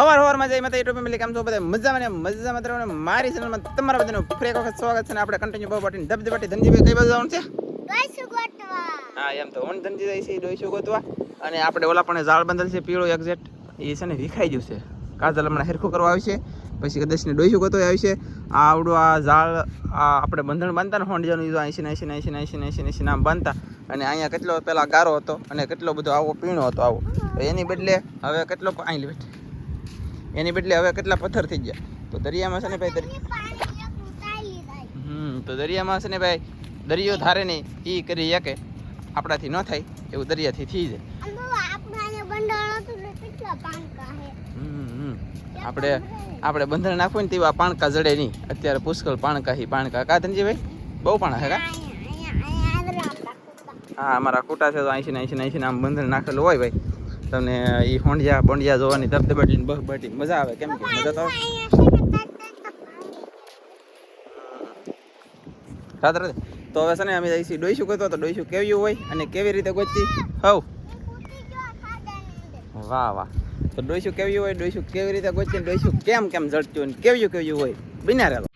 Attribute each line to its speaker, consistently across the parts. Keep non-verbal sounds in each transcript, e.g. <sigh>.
Speaker 1: હવાર હવારમાં જઈ માતા યુટ્યુબ ફેમિલી કેમ છો બધા મજામાં ને મજામાં ને મારી ચેનલમાં તમારા બધાનું ફરી એક વખત સ્વાગત છે ને આપણે કન્ટિન્યુ બહુ પાટીને ધબધબાટી ધનજીભાઈ કઈ બાજુ જવાનું છે? હા એમ તો હું ધનજી જાય છે ડોઈશું ગોતવા. અને આપણે ઓલા પણ ઝાડ બંધલ છે પીળો એક્ઝેક્ટ એ છે ને વિખાઈ ગયું છે. કાજલ હમણાં હેરખું કરવા આવશે પછી કદાચ ને ડોઈશું આવી આવશે આ આવડું આ ઝાડ આ આપણે બંધણ બાંધતા ને હોંડિયાનું જો એંસી એંસી એંસી એંસી એંસી એંસી નામ બાંધતા. અને અહીંયા કેટલો પેલા ગારો હતો અને કેટલો બધો આવો પીણો હતો આવો. તો એની બદલે હવે કેટલો અહીં બેઠ. એની બદલે હવે કેટલા પથ્થર થઈ ગયા? તો દરિયામાં છે ને ભાઈ હમ તો દરિયામાં છે ને ભાઈ દરિયો ધારે નહીં એ કરી શકે. આપણાથી ન થાય એવું દરિયાથી થઈ જાય.
Speaker 2: આપણે ને.
Speaker 1: આપણે બંધણ નાખવું ને તેવા પાણકા જડે નહીં. અત્યારે પુષ્કળ પાણકા હી પાણકા. કા ધનજીભાઈ બહુ પાણા હે કા? હા અમારા કુટા છે તો અહીંથી ને અહીંથી ને અહીંથી ને આમ બંધણ નાખેલું હોય ભાઈ. તમને એ હોંડિયા, બોંડિયા જોવાની ધબધબાટી બહબાટી મજા આવે કેમ કે મજા તો રાત તો હવે છે ને અમે જઈશું ડોઈશું ગોતો તો ડોઈશું કેવી હોય અને કેવી રીતે ગોતતી હવ. વાહ વાહ. તો ડોઈશું કેવી હોય, ડોઈશું કેવી રીતે ગોચી ડોઈશું કેમ કેમ જડતું કેવું કેવું હોય. બિના રહેલો.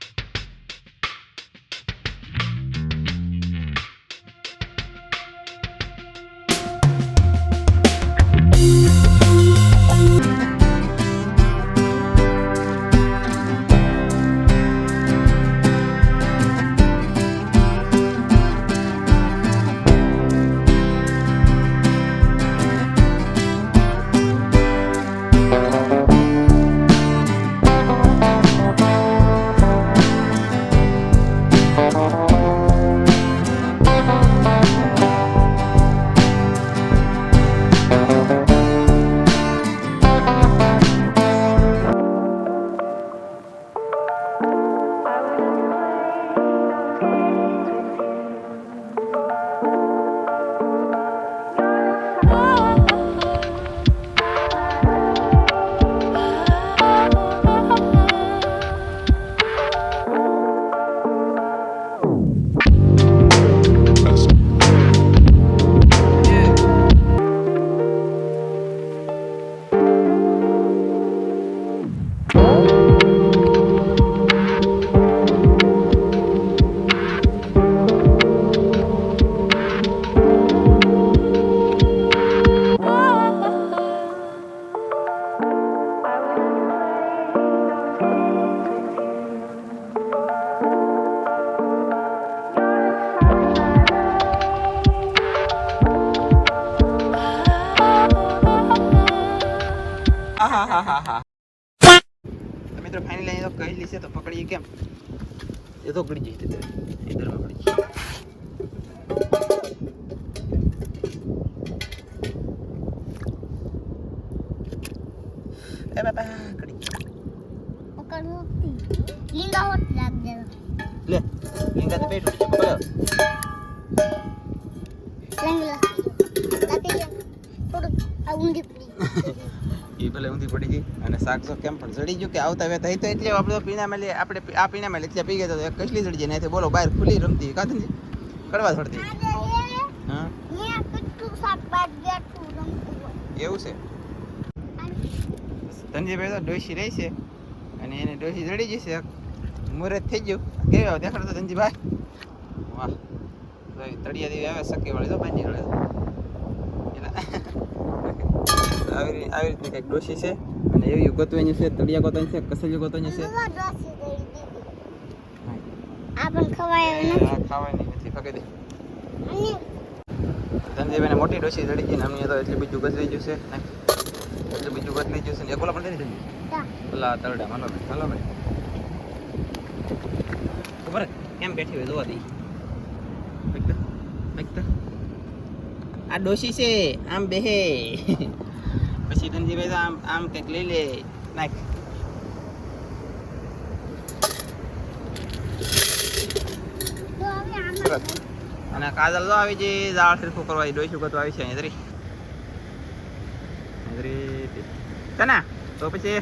Speaker 1: મિત્રો ફાઇનલ અહીં તો કહી છે તો પકડીએ કેમ? એ તો પકડી જઈ ઇધર પકડી જઈ એ બાપા કડી
Speaker 2: પકડ લીંગા હોત લાગ જાય
Speaker 1: લે લીંગા તો બેઠો છે પકડો. અને શાક તો કેમ પણ જડી ગયું કે આવતા વેતા થઈ તો એટલે આપણે પીણા પીણામાં આપણે આ પીણા લે એટલે પી ગયા તો કસલી જડી જાય બોલો બહાર ખુલ્લી રમતી કાંતનજી
Speaker 2: કરવા એ
Speaker 1: હા? એવું છે? ધનજીભાઈ તો ડોસી રહી છે અને એને ડોસી જડી જશે મુહૂર્ત થઈ ગયું. કેવી આવે? દેખાડો તો ધનજીભાઈ. વાહ. તળિયા દેવી આવે સકી વાળી તો બાંધી <laughs> આવી આવી રીતે કંઈક ડોસી છે. અને એવી ગોતવાની છે તળિયા ગોતવાની છે કસલી ગોતવાની છે
Speaker 2: આપણ ડોસી ખવાય નથી
Speaker 1: આ ખાવાની નથી ફકે દે ધનજીભાઈને મોટી ડોસી ચડી ગઈ ને અમને તો એટલે બીજું ગજરી ગયું છે ને બીજું ગજરી ગયું છે ને એક ઓલા પણ નથી
Speaker 2: થઈ
Speaker 1: ઓલા તરડા ભાઈ હાલો ભાઈ ખબર કેમ બેઠી હોય જોવા દઈ. આ ડોશી છે આમ બેહે પછી ધનજીભાઈ તો આમ આમ કંઈક લઈ લે નાખ.
Speaker 2: તો હવે આમાં
Speaker 1: સરસ અને કાજલ તો આવી જઈ દાળ સરખું કરવા ડોશી ગોતો આવી છે અહીંયા ધરી અહીંયા ધરી તો. પછી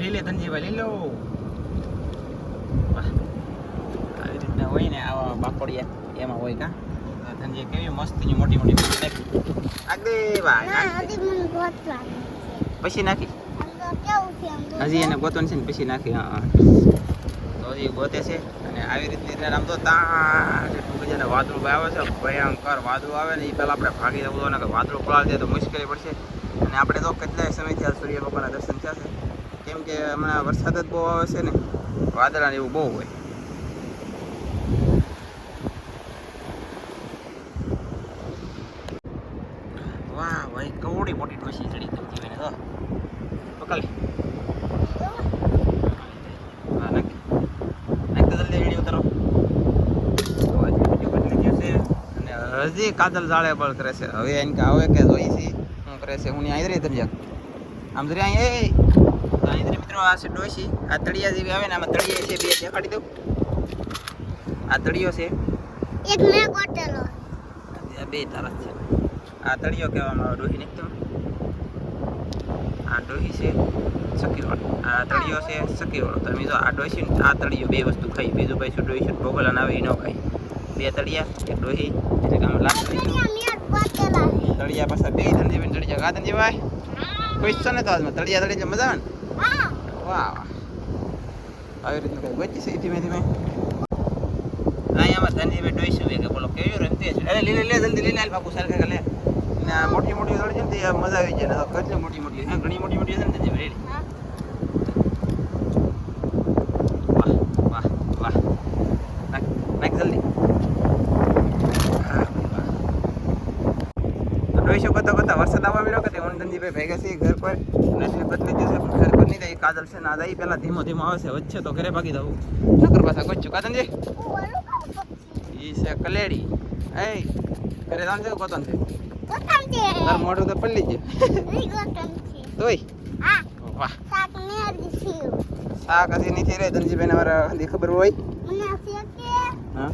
Speaker 1: લઈ લે ધનજીભાઈ લઈ લો. આવી રીતના હોય ને આવા બાકોડિયા એમાં હોય કા? ધનજી કેવી મસ્ત મોટી મોટી નાખી. ભાઈ
Speaker 2: ના
Speaker 1: પછી નાખી. હજી એને ગોતવાનું છે ને પછી નાખી હા. તો હજી ગોતે છે. અને આવી રીતે આમ તો ત્યાં જેટલું વાદળું આવે છે ભયંકર વાદળું આવે ને એ પહેલાં આપણે ભાગી જવું અને વાદળું પડાવી દે તો મુશ્કેલી પડશે. અને આપણે તો કેટલાય સમયથી આ સૂર્ય ભગવાનના દર્શન થયા છે. કેમ કે હમણાં વરસાદ જ બહુ આવે છે ને વાદળાને એવું બહુ હોય વાહ ભાઈ કવડી મોટી ડોસી ચડી ગઈ જીવીને તો પકડ હા નાખ નાખ તો જલ્દી વીડિયો ઉતારો તો હજી વીડિયો બદલી ગયો છે અને હજી કાજલ જાળે બળ કરે છે. હવે એને કે આવે કે જોઈ છે શું કરે છે હું રહી તરજક આમ જરી અહીં એ મિત્રો આ છે ડોસી આ તળિયા જેવી આવે ને આમાં તળિયા છે બે દેખાડી દઉં. આ તળિયો છે.
Speaker 2: એક મેં ગોટેલો.
Speaker 1: આ બે તારા છે. આ તળિયો કહેવામાં આવે ડોહી નહીં આ ડોહી છે સકીરવાળો આ તળિયો છે સકીરવાળો તમે જો આ ડોસી આ તળિયો બે વસ્તુ ખાઈ. બીજું કઈ ડોસી ભોગલા આવે એ ન ખાઈ. બે તળિયા એક ડોહી એટલે કે આમ લાસ્ટ
Speaker 2: તળિયા પાછા ગોટેલા છે
Speaker 1: તળિયા પાછા બે ધનજીભાઈ તળિયા ને તો આજમાં તળિયા તળિયા મજા આવે ને વાહ વાહ આવી રીતનું કઈ ગોચી છે ધીમે ધીમે અહીંયામાં ધનજીભાઈ ડોઈશું કે બોલો કેવી રમતી છે અરે લીલે લે જલ્દી લીલે હાલ બાપુ સાર લે ને મોટી મોટી દોડી છે ને મજા આવી જાય કેટલી મોટી મોટી ઘણી મોટી મોટી છે ને ધનજીભાઈ રેડી
Speaker 2: હા
Speaker 1: વાહ વાહ વાહ નાખ નાખ જલ્દી હા, વાહ. તો ડોઈશું કરતા કરતા વરસાદ આવવા મળ્યો કે તે હું ધનજીભાઈ ભેગા છે ઘર પર નસલી બદલી જશે પણ ઘર પર નહીં થાય કાજલ છે ના જાય પહેલા ધીમો ધીમો આવે છે વચ્ચે તો ઘરે ભાગી દઉં નકર પાછા? ગોચ્યું કાતનજી
Speaker 2: હું બોલું કાં પક્ષી
Speaker 1: ઈ છે કલેડી. એ ઘરે જાણ છે કોતન છે
Speaker 2: ગોતમ છે?
Speaker 1: તાર મોઢું તો પલ્લી ગયું
Speaker 2: ઈ ગોતમ છે.
Speaker 1: તોય?
Speaker 2: હા.
Speaker 1: વાહ.
Speaker 2: શાક મેં દીધું
Speaker 1: શાક હજી નથી રે ધનજીભાઈ ને મારા હજી ખબર હોય.
Speaker 2: મને છે કે
Speaker 1: હા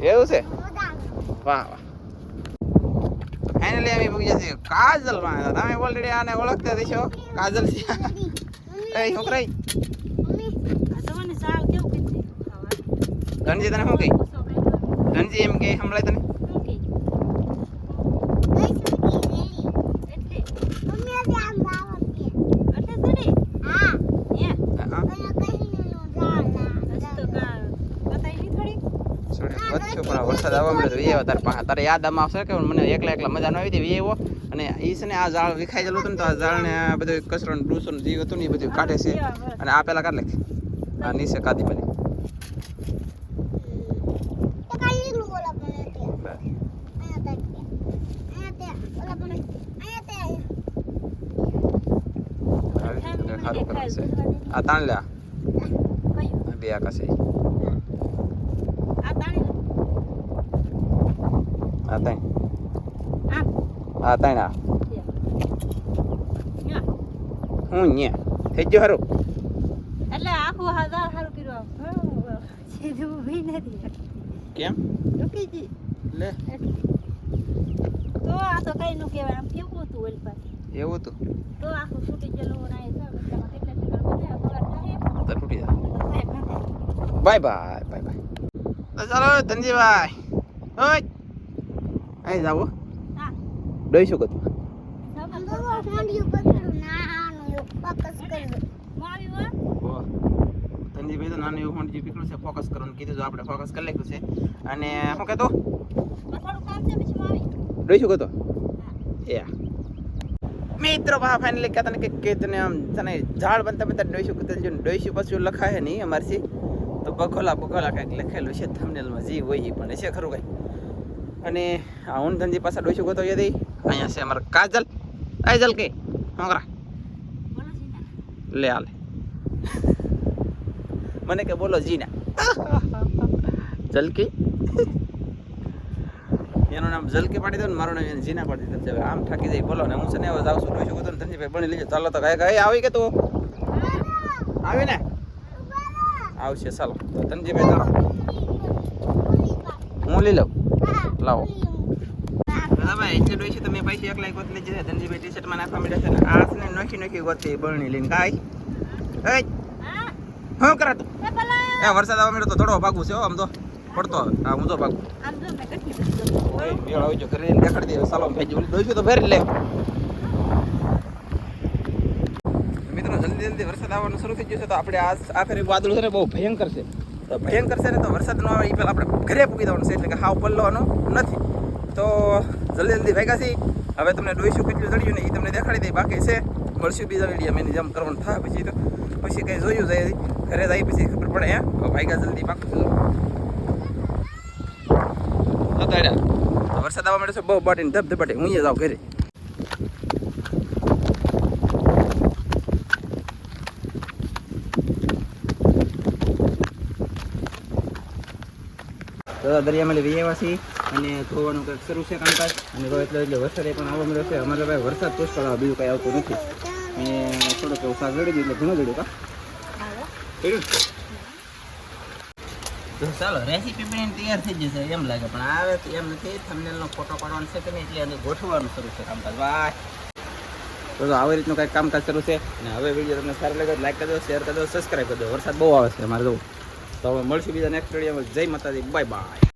Speaker 1: એવું છે? વાહ વાહ. ફાઇનલી અમે પૂછ્યા છીએ કાજલમાં તમે ઓલરેડી આને ઓળખતા દેશો કાજલ છે. એ છોકરાઈ
Speaker 2: મમ્મી.
Speaker 1: ધનજી તને શું કહી? ધનજી એમ કે સંભળાય તને
Speaker 2: ડોઈ સુની રેડી મમ્મી આજે આમ લાવો કે હા
Speaker 1: હા
Speaker 2: ઓલા કહીને નો ડાલા
Speaker 1: વચ્ચે પણ વરસાદ આવવા મળે તો એ તારે પાસે તારે યાદ આમાં આવશે કે મને એકલા એકલા મજા ન આવી હતી એવો અને એ છે ને આ ઝાડ વિખાઈ ગયેલું હતું ને તો આ ઝાડને આ બધું કચરો ને ડૂસો ને જે હતું ને એ બધું કાઢે છે. અને આ પેલા કાઢ નાખે આ નીચે કાદી બની. સારું છે. આ તાણ લ્યા બે આકાશ છે આ તાણ આ તાણ આ હું ન્યા થઈ ગયો હારું
Speaker 3: એટલે આખું હાજાર સારું કર્યું. સીધું ઊભી નથી
Speaker 1: કેમ
Speaker 3: રૂકી જી
Speaker 1: લે
Speaker 3: તો આ તો કઈ નું કહેવાય આમ કેવું હતું ઓલી પાસે
Speaker 1: એવું હતું
Speaker 3: તો આખું છૂટી ગયેલું ને આ તો
Speaker 1: તૂટી જાય બાય બાય બાય બાય ચાલો ધનજીભાઈ ઓય અહીં જાવ
Speaker 3: હા.
Speaker 1: ડોઈ શું કતું
Speaker 3: સૌથી
Speaker 2: અંદરો ફોન્ડિયું પકડું નાનું એવું ફોકસ કરી દો
Speaker 3: માં આવ્યું હો?
Speaker 1: ધનજીભાઈ તો નાનું એવું જે પીકડું છે ફોકસ કરવાનું. કીધું તો આપણે ફોકસ કરી લખ્યું છે. અને શું કહેતો?
Speaker 3: બસ થોડું કામ છે? પછી માં આવી
Speaker 1: ડોઈ શું કહેતો એ મિત્રો ભા ફાઇનલી કહેતા ને કે તને આમ તને ઝાડ બનતા બનતા ડોઈશું કહેતા જો ડોઈશું પાછું લખાય નહીં અમારથી. તો બગોલા બગોલા કંઈક લખેલું છે થમનેલમાં જે હોય એ પણ. છે ખરું કંઈ? અને હું ધનજી પાસે ડોઈશું કહેતો યાદ અહીંયા છે અમારા કાજલ. કાજલ કે? કરા લે હાલે. મને કે બોલો જીના. જલકી? એનું નામ જલકી પાડી દો ને મારું નામ જીના પાડી દીધો આમ થાકી જાય. બોલો ને, હું છે ને હવે જાઉં છું ડોઈ છું તો ધનજીભાઈ બની લેજો. ચાલો તો કઈ કઈ આવી કે તું? આવી ને આવશે, ચાલો. ધનજીભાઈ, ચાલો. હું લઈ લઉં? લાવો. ભાઈ એટલે ડોઈ છે, તમે પૈસા એકલા ગોત લેજે ધનજીભાઈ ટી શર્ટમાં નાખવા માંડ્યા છે આ છે નોખી નોખી ગોતી બરણી લઈને. કાંઈ?
Speaker 3: હા
Speaker 1: કરા તું?
Speaker 3: એ,
Speaker 1: વરસાદ આવવા માંડ્યો તો થોડો ભાગવું છે આમ તો. પડતો આવે હા, હું દેખાડી દે. સાલો, ભાઈ તો ફેરી લે. મિત્રો, જલ્દી જલ્દી વરસાદ આવવાનું શરૂ થઈ ગયું છે, તો આપણે આખરે વાદળું છે બહુ ભયંકર છે. તો ભયંકર છે ને તો વરસાદ ન આવે એ પહેલાં આપણે ઘરે પૂકી દેવાનું છે એટલે કે હાવ પલ્લવાનો નથી. તો જલ્દી જલ્દી ભેગા છીએ હવે તમને ડોઈશું કેટલું ચડ્યું ને એ તમને દેખાડી દઈ. બાકી છે મળશું બીજા વીડિયો મેં. જેમ કરવાનું થાય પછી તો. પછી કંઈ જોયું જાય ઘરે જાય પછી ખબર પડે હે? ભાઈગા જલ્દી પાકું અત્યારે વરસાદ આવવા માટે છે બહુ બાટીને ધબધબાટી. હું જાઉં ઘરે. તો દરિયામાં છીએ અને ધોવાનું કંઈક શરૂ છે કામકાજ. અને તો એટલે એટલે વરસાદ પણ આવવા મળ્યો છે. અમારે ભાઈ વરસાદ પુષ્કળ આવે બીજું કાંઈ આવતું નથી. અને થોડોક એવું શાક ગળી એટલે ઘણું ગળ્યું કા? તો ચાલો રેસીપી પણ તૈયાર થઈ જશે. એમ લાગે, પણ આવે તો એમ નથી. થંબનેલનો ફોટો પાડવાનો છે કે નહીં એટલે અંદર ગોઠવવાનું શરૂ છે કામકાજ. વાહ! તો આવી રીતનું કંઈક કામકાજ શરૂ છે. અને હવે વીડિયો તમને સારું લાગે લાઈક કરી શેર કરી દો સબસ્ક્રાઈબ કરી વરસાદ બહુ આવે છે અમારે તો. તો હવે મળશું બીજા નેક્સ્ટ વિડીયોમાં જય માતાજી. Bye bye